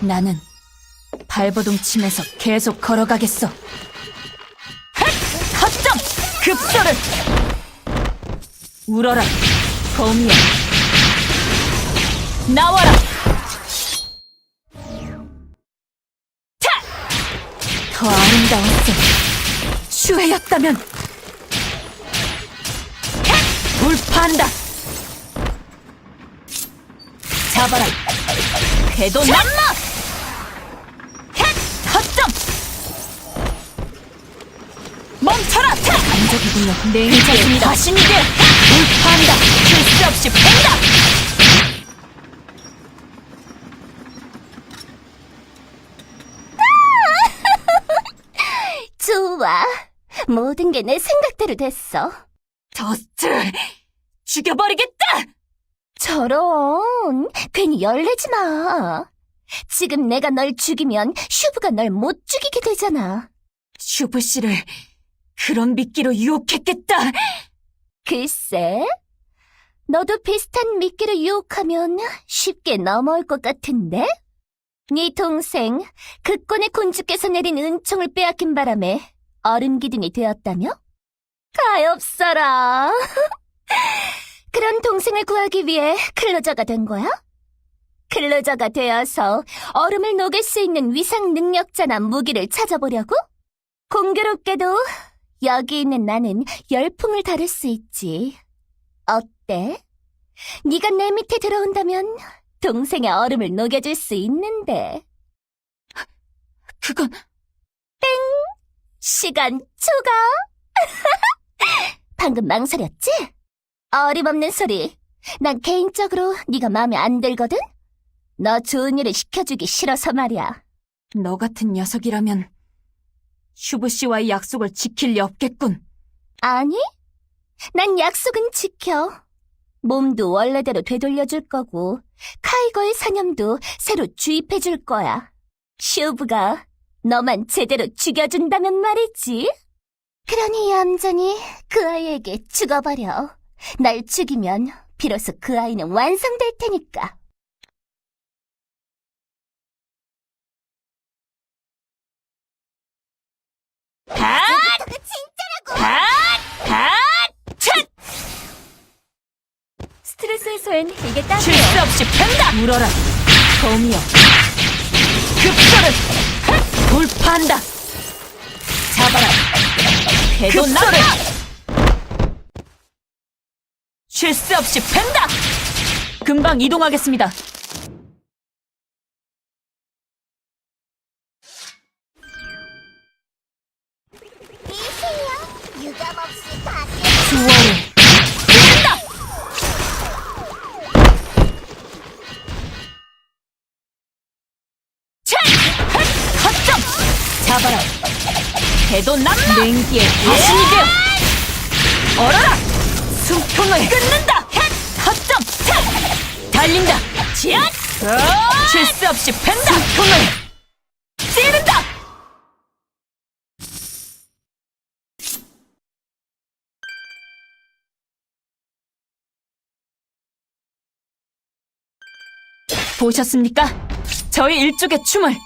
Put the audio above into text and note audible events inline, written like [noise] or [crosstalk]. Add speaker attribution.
Speaker 1: 나는 발버둥 치면서 계속 걸어가겠어. 헷! 헛점! 급소를! 울어라, 거미야. 나와라! 타! 더 아름다웠어. 슈해였다면! 헷! 돌파한다! 잡아라! 궤도 남마! 헷! 헛점! 멈춰라! 타! 감적이군요. 내. 자신이 돼! 돌파한다! 실수 없이 팬다! [laughs]
Speaker 2: 좋아. 모든 게 내 생각대로 됐어.
Speaker 1: 더스트! 죽여버리겠다!
Speaker 2: 저런. 괜히 열내지 마. 지금 내가 널 죽이면 슈브가 널 못 죽이게 되잖아.
Speaker 1: 슈브 씨를 그런 미끼로 유혹했겠다!
Speaker 2: 글쎄. 너도 비슷한 미끼를 유혹하면 쉽게 넘어올 것 같은데? 네 동생, 극권의 군주께서 내린 은총을 빼앗긴 바람에 얼음 기둥이 되었다며? 가엾어라. [laughs] 그런 동생을 구하기 위해 클로저가 된 거야? 클로저가 되어서 얼음을 녹일 수 있는 위상 능력자나 무기를 찾아보려고? 공교롭게도 여기 있는 나는 열풍을 다룰 수 있지. 어때? 네가 내 밑에 들어온다면 동생의 얼음을 녹여줄 수 있는데.
Speaker 1: 그건
Speaker 2: 시간 초과. [laughs] 방금 망설였지? 어림없는 소리. 난 개인적으로 네가 마음에 안 들거든? 너 좋은 일을 시켜주기 싫어서 말이야.
Speaker 1: 너 같은 녀석이라면 슈브 씨와의 약속을 지킬 리 없겠군.
Speaker 2: 아니? 난 약속은 지켜. 몸도 원래대로 되돌려줄 거고, 카이거의 사념도 새로 주입해줄 거야. 슈브가 너만 제대로 죽여준다면 말이지. 그러니 얌전히 그 아이에게 죽어버려. 날 죽이면 비로소 그 아이는 완성될 테니까.
Speaker 1: 촤!
Speaker 2: 스트레스 해소엔 이게 딱이야.
Speaker 1: 실수 없이 팬다! 물어라, 거미여. 급소를 핫! 돌파한다! 잡아라! 궤도 남마! 실수 없이 팬다! 금방 이동하겠습니다.
Speaker 2: 유감없이!
Speaker 1: 잡아라! 궤도 남마! 냉기의 화신이 되어! 얼어라! 숨통을 끊는다! 헷! 헛점! 차! 달린다! 지앗! 실수 없이 팬다! 숨통을 찌른다! 보셨습니까? 저희 일족의 춤을